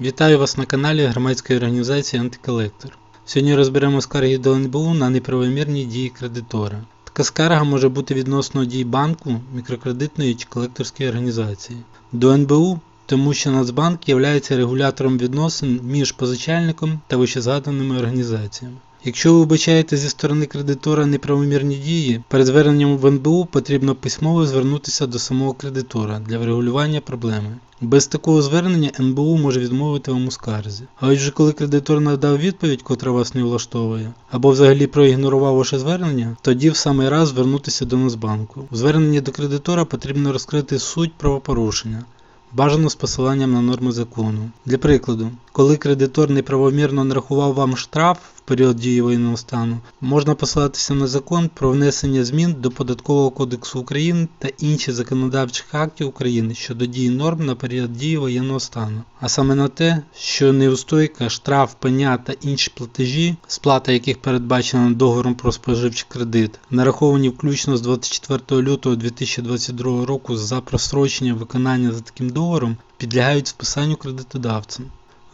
Вітаю вас на каналі громадської організації Антиколектор. Сьогодні розберемо скарги до НБУ на неправомірні дії кредитора. Така скарга може бути відносно дій банку, мікрокредитної чи колекторської організації. До НБУ, тому що Нацбанк є регулятором відносин між позичальником та вищезгаданими організаціями. Якщо ви вбачаєте зі сторони кредитора неправомірні дії, перед зверненням в НБУ потрібно письмово звернутися до самого кредитора для врегулювання проблеми. Без такого звернення НБУ може відмовити вам у скарзі. А отже, коли кредитор надав відповідь, котра вас не влаштовує, або взагалі проігнорував ваше звернення, тоді в самий раз звернутися до Нацбанку. У зверненні до кредитора потрібно розкрити суть правопорушення. Бажано з посиланням на норми закону. Для прикладу, коли кредитор неправомірно нарахував вам штраф період дії воєнного стану, можна посилатися на закон про внесення змін до Податкового кодексу України та інших законодавчих актів України щодо дії норм на період дії воєнного стану, а саме на те, що неустойка, штраф, пеня та інші платежі, сплата яких передбачена договором про споживчий кредит, нараховані включно з 24 лютого 2022 року за просрочення виконання за таким договором, підлягають списанню кредитодавцем.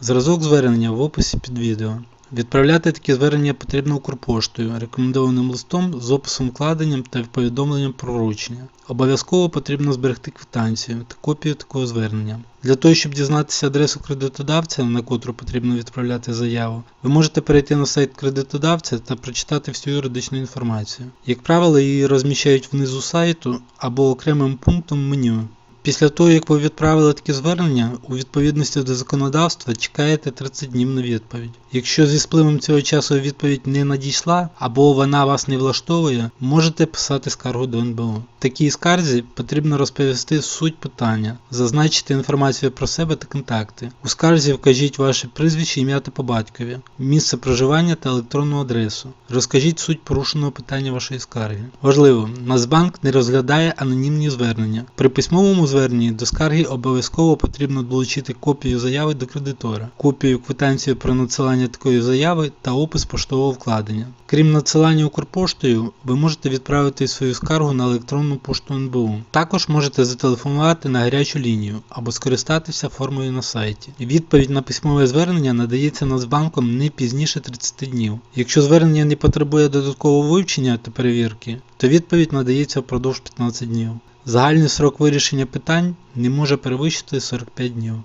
Зразок звернення в описі під відео. Відправляти такі звернення потрібно Укрпоштою, рекомендованим листом з описом вкладенням та повідомленням про вручення. Обов'язково потрібно зберегти квитанцію та копію такого звернення. Для того, щоб дізнатися адресу кредитодавця, на котру потрібно відправляти заяву, ви можете перейти на сайт кредитодавця та прочитати всю юридичну інформацію. Як правило, її розміщають внизу сайту або окремим пунктом меню. Після того, як ви відправили таке звернення, у відповідності до законодавства чекаєте 30 днів на відповідь. Якщо зі спливом цього часу відповідь не надійшла або вона вас не влаштовує, можете писати скаргу до НБУ. В такій скарзі потрібно розповісти суть питання, зазначити інформацію про себе та контакти. У скарзі вкажіть ваше прізвище, ім'я та по батькові, місце проживання та електронну адресу. Розкажіть суть порушеного питання вашої скарги. Важливо, Нацбанк не розглядає анонімні звернення. При письмовому зверненні до скарги обов'язково потрібно долучити копію заяви до кредитора, копію квитанції про надсилання такої заяви та опис поштового вкладення. Крім надсилання Укрпоштою, ви можете відправити свою скаргу на електронну пошту НБУ. Також можете зателефонувати на гарячу лінію або скористатися формою на сайті. Відповідь на письмове звернення надається Нацбанком не пізніше 30 днів. Якщо звернення не потребує додаткового вивчення та перевірки, то відповідь надається впродовж 15 днів. Загальний срок вирішення питань не може перевищити 45 днів.